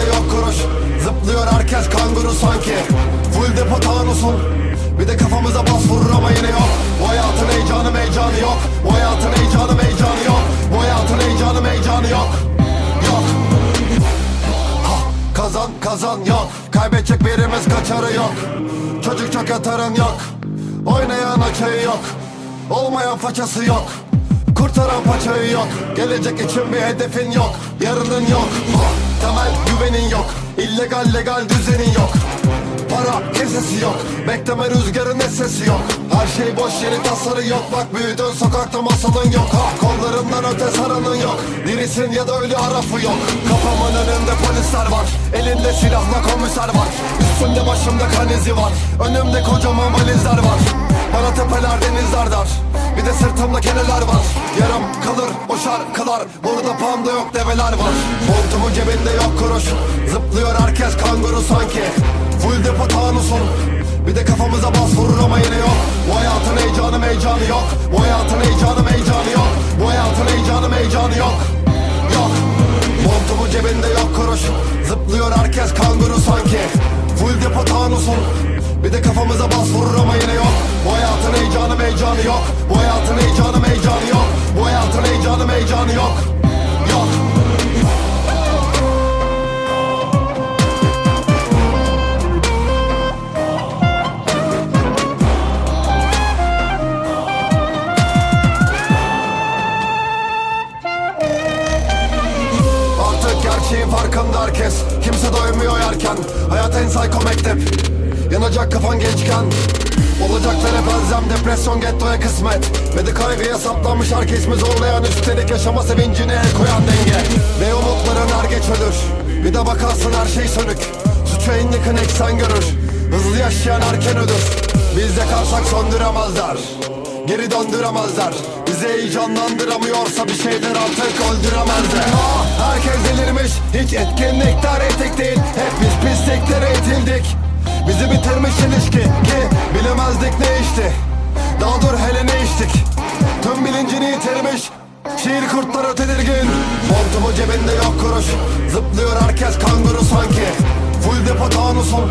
Cebinde yok kuruş. Zıplıyor herkes kanguru sanki. Full depo tanusun Bir de kafamıza bas vurur ama yine yok. Bu hayatın heyecanı heyecanı yok. Bu hayatın heyecanı heyecanı yok. Bu hayatın heyecanı heyecanı yok. Yok. Ha, Kazan kazan yok. Kaybedecek birimiz kaçarı yok. Çocuk çok yatarın yok. Oynayan açayı yok. Olmayan façası yok Kurtaran paçayı yok. Gelecek için bir hedefin yok. Yarının yok. Ha, Temel güvenin yok. İllegal legal düzenin yok. Para kesesi yok. Bekleme rüzgarın sesi yok. Her şey boş yeri tasarı yok. Bak büyüdün sokakta masalın yok. Ha, Kollarından öte saranın yok. Dirisin ya da ölü arafı yok. Kafamın önünde polisler var. Elinde silahla komiser var. Üstümde başımda kan izi var. Önümde kocaman valizler var. Bana tepeler denizler dar Sırtımda keneler var. Yarım kalır o şarkılar Burada panda yok develer var. Montumun cebinde yok kuruş. Zıplıyor herkes kanguru sanki. Full depo tanusun Bir de kafamıza bas vurur ama yine yok. Bu hayatın heyecanı heyecanı yok. Bu hayatın heyecanı heyecanı yok. Bu hayatın heyecanı heyecanı yok. Yok. Montumun cebinde yok kuruş. Zıplıyor herkes kanguru sanki. Full depo tanusun Bir de kafamıza bas vurur Gerçeğin farkında herkes. Kimse doymuyor yerken. Hayat en psycho mektep. Yanacak kafan gençken. Olacaklara benzem depresyon gettoya kısmet. Ve de kaygıya saplanmış herkes mi zorlayan Üstelik yaşama sevincine el koyan denge. Ve umutların er geç ölür Bir de bakarsın her şey sönük. Suçu en yakın eksen görür Hızlı yaşayan erken ölür Biz yakarsak söndüremezler Geri döndüremezler Bizi heyecanlandıramıyorsa bir şeyler artık öldüremezler. Aa, Herkes delirmiş. Hiç etkinlikler etik değil. Hep biz pisliklere itildik. Bizi bitirmiş ilişki Ki bilemezdik ne işti Daha dur hele ne içtik. Tüm bilincini yitirmiş. Şiir kurtları tedirgin. Montumu cebinde yok kuruş. Zıplıyor herkes kanguru sanki. Full depo tanusun